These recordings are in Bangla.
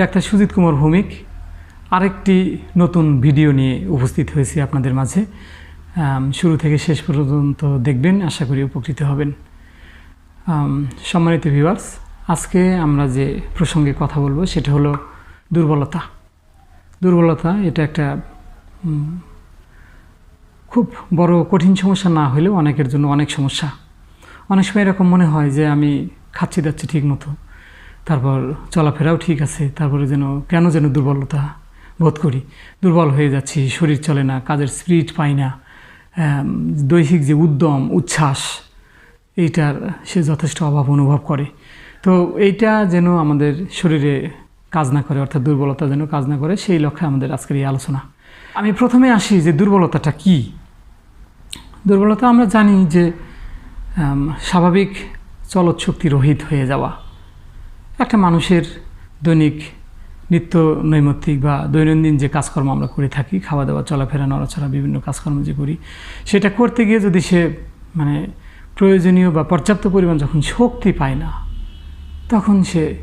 ডাক্তার সুজিত কুমার ভৌমিক, আরেকটি নতুন ভিডিও নিয়ে উপস্থিত হয়েছি আপনাদের মাঝে। শুরু থেকে শেষ পর্যন্ত দেখবেন, আশা করি উপকৃত হবেন। সম্মানিত ভিউয়ার্স আজকে আমরা যে প্রসঙ্গে কথা বলব, সেটা হলো দুর্বলতা। দুর্বলতা এটা একটা খুব বড় কঠিন সমস্যা না হলেও অনেকের জন্য অনেক সমস্যা। অনেক সময় এরকম মনে হয় যে আমি খাচ্ছি, দাচ্ছি ঠিক মতো। তারপর চলাফেরাও ঠিক আছে, তারপরে যেন, কেন যেন দুর্বলতা বোধ করি। দুর্বল হয়ে যাচ্ছি, শরীর চলে না, কাজের স্পিরিট পাই না দৈহিক যে উদ্যম, উচ্ছ্বাস, এইটার সে যথেষ্ট অভাব অনুভব করে। তো এইটা যেন আমাদের শরীরে কাজ না করে, অর্থাৎ দুর্বলতা যেন কাজ না করে, সেই লক্ষ্যে আমাদের আজকের এই আলোচনা। আমি প্রথমে আসি যে দুর্বলতাটা কি? দুর্বলতা আমরা জানি যে স্বাভাবিক চলৎ শক্তি রহিত হয়ে যাওয়া। একটা মানুষের দৈনিক নিত্য নৈমিত্তিক বা দৈনন্দিন যে কাজকর্ম আমরা করে থাকি খাওয়া দাওয়া চলাফেরা নড়াচড়া বিভিন্ন কাজকর্ম যে করি সেটা করতে গিয়ে যদি সে মানে প্রয়োজনীয় বা পর্যাপ্ত পরিমাণ যখন শক্তি পায় না তখন সে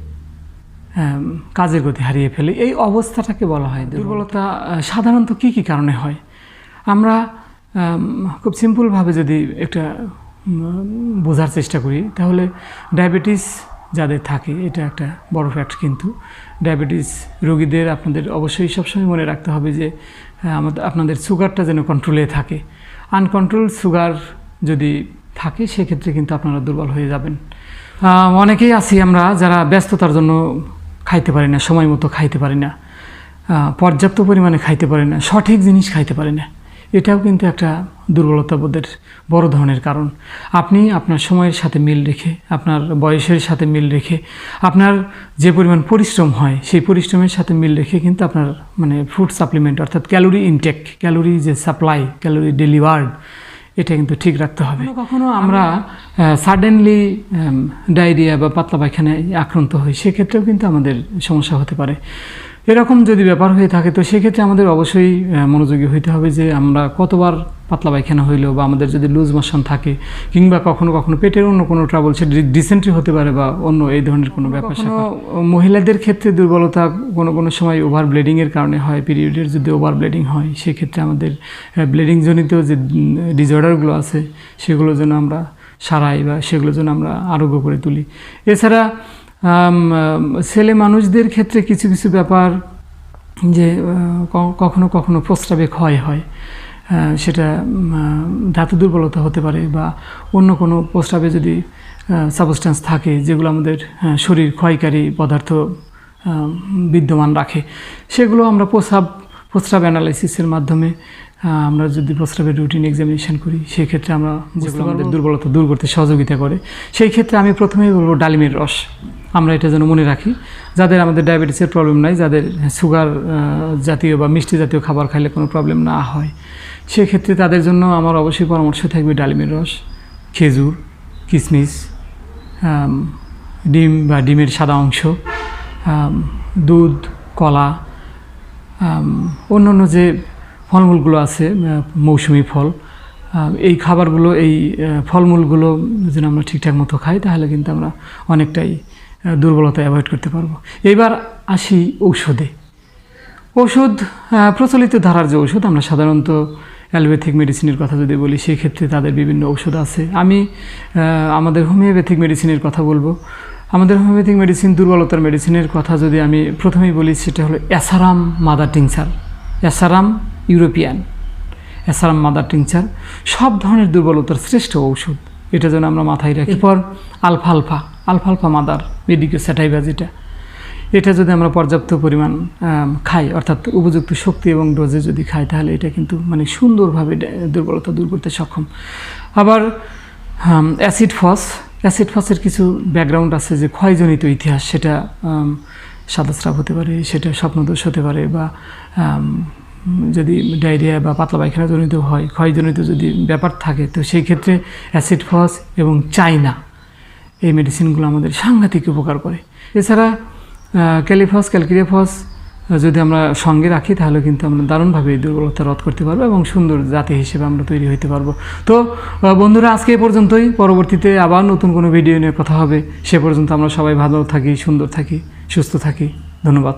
কাজের গতি হারিয়ে ফেলে। এই অবস্থাটাকে বলা হয় দুর্বলতা। সাধারণত কী কী কারণে হয়? আমরা খুব সিম্পলভাবে যদি একটা বোঝার চেষ্টা করি তাহলে ডায়াবেটিস যাদের থাকে, এটা একটা বড় ফ্যাক্ট কিন্তু। ডায়াবেটিস রোগীদের আপনাদের অবশ্যই সবসময় মনে রাখতে হবে যে আমাদের, আপনাদের সুগারটা যেন কন্ট্রোলে থাকে। আনকন্ট্রোল সুগার যদি থাকে, সেক্ষেত্রে কিন্তু আপনারা দুর্বল হয়ে যাবেন। অনেকেই আছি আমরা যারা ব্যস্ততার জন্য খাইতে পারি না, সময় মতো খাইতে পারি না। পর্যাপ্ত পরিমাণে খাইতে পারি না, সঠিক জিনিস খাইতে পারি না। এটাও কিন্তু একটা দুর্বলতা বোধের বড় ধরনের কারণ। আপনি আপনার সময়ের সাথে মিল রেখে আপনার বয়সের সাথে মিল রেখে আপনার যে পরিমাণ পরিশ্রম হয় সেই পরিশ্রমের সাথে মিল রেখে কিন্তু আপনার মানে ফুড সাপ্লিমেন্ট অর্থাৎ ক্যালোরি ইনটেক ক্যালোরি যে সাপ্লাই ক্যালোরি ডেলিভার্ড এটা কিন্তু ঠিক রাখতে হবে। কখনো আমরা সাডেনলি ডায়রিয়া বা পাতলা পায়খানায় আক্রান্ত হই সেক্ষেত্রেও কিন্তু আমাদের সমস্যা হতে পারে। এরকম যদি ব্যাপার হয়ে থাকে তো সেক্ষেত্রে আমাদের অবশ্যই মনোযোগী হইতে হবে যে আমরা কতবার পাতলা পায়খানা হইল বা আমাদের যদি লুজ মোশন থাকে কিংবা কখনো কখনো পেটের অন্য কোনো ট্রাবল সে ডিসেন্ট্রি হতে পারে বা অন্য এই ধরনের কোনো ব্যাপার। মহিলাদের ক্ষেত্রে দুর্বলতা কোনো কোনো সময় ওভার ব্লিডিংয়ের কারণে হয় পিরিয়ডের যদি ওভার ব্লিডিং হয় সেক্ষেত্রে আমাদের ব্লিডিং জনিত যে ডিসঅর্ডারগুলো আছে সেগুলো যেন আমরা সারাই বা সেগুলো যেন আমরা আরোগ্য করে তুলি এছাড়া ছেলে মানুষদের ক্ষেত্রে কিছু কিছু ব্যাপার যে কখনো কখনো প্রস্রাবে ক্ষয় হয়। সেটা ধাতু দুর্বলতা হতে পারে বা অন্য কোনো প্রস্রাবে যদি সাবস্টেন্স থাকে যেগুলো আমাদের শরীর ক্ষয়কারী পদার্থ বিদ্যমান রাখে সেগুলো আমরা প্রস্রাব প্রস্রাব অ্যানালাইসিসের মাধ্যমে আমরা যদি প্রস্রাবের রুটিন এক্সামিনেশন করি সেক্ষেত্রে আমরা যেগুলো আমাদের দুর্বলতা দূর করতে সহযোগিতা করে। সেই ক্ষেত্রে আমি প্রথমেই বলব ডালিমের রস। আমরা এটা যেন মনে রাখি। যাদের আমাদের ডায়াবেটিসের প্রবলেম নাই, যাদের সুগার জাতীয় বা মিষ্টি জাতীয় খাবার খাইলে কোনো প্রবলেম না হয়। সেক্ষেত্রে তাদের জন্য আমার অবশ্যই পরামর্শ থাকবে ডালিমের রস, খেজুর কিশমিশ ডিম বা ডিমের সাদা অংশ দুধ, কলা অন্যান্য যে ফলমূলগুলো আছে মৌসুমি ফল এই খাবারগুলো, এই ফলমূলগুলো যদি আমরা ঠিকঠাক মতো খাই, তাহলে কিন্তু আমরা অনেকটাই দুর্বলতা অ্যাভয়েড করতে পারব। এবার আসি ঔষধে। আহ, প্রচলিত ধারার যে ওষুধ আমরা সাধারণত অ্যালোপ্যাথিক মেডিসিনের কথা যদি বলি সেক্ষেত্রে তাদের বিভিন্ন ওষুধ আছে। আমি আমাদের হোমিওপ্যাথিক মেডিসিনের কথা বলব। আমাদের হোমিওপ্যাথিক মেডিসিন দুর্বলতার মেডিসিনের কথা যদি আমি প্রথমেই বলি সেটা হলো Asarum mother tincture Asarum European. Asarum mother tincture সব ধরনের দুর্বলতার শ্রেষ্ঠ ঔষধ। এটা যেন আমরা মাথায় রাখি। এরপর আলফালফা আলফালফা মাদার মেডিকো স্যাটাইভা যেটা এটা। যদি আমরা পর্যাপ্ত পরিমাণ খাই, অর্থাৎ উপযুক্ত শক্তি এবং ডোজে যদি খাই, তাহলে এটা কিন্তু মানে সুন্দরভাবে দুর্বলতা দূর করতে সক্ষম। আবার অ্যাসিড ফস, অ্যাসিড ফসের কিছু ব্যাকগ্রাউন্ড আছে যে ক্ষয়জনিত ইতিহাস, সেটা সাদাস্রাব হতে পারে, সেটা স্বপ্নদোষ হতে পারে বা যদি ডায়রিয়া বা পাতলা পায়খানা জনিত হয়, ক্ষয়জনিত যদি ব্যাপার থাকে, তো সেই ক্ষেত্রে অ্যাসিড ফস এবং চাইনা এই মেডিসিনগুলো আমাদের সাংঘাতিক উপকার করে। এছাড়া ক্যালিফস ক্যালকিরিয়াফস যদি আমরা সঙ্গে রাখি, তাহলে কিন্তু আমরা দারুণভাবে এই দুর্বলতা রদ করতে পারব এবং সুন্দর জাতি হিসেবে আমরা তৈরি হতে পারব। তো বন্ধুরা, আজকে এ পর্যন্তই। পরবর্তীতে আবার নতুন কোনো ভিডিও নিয়ে কথা হবে। সে পর্যন্ত আমরা সবাই ভালো থাকি, সুন্দর থাকি, সুস্থ থাকি। ধন্যবাদ।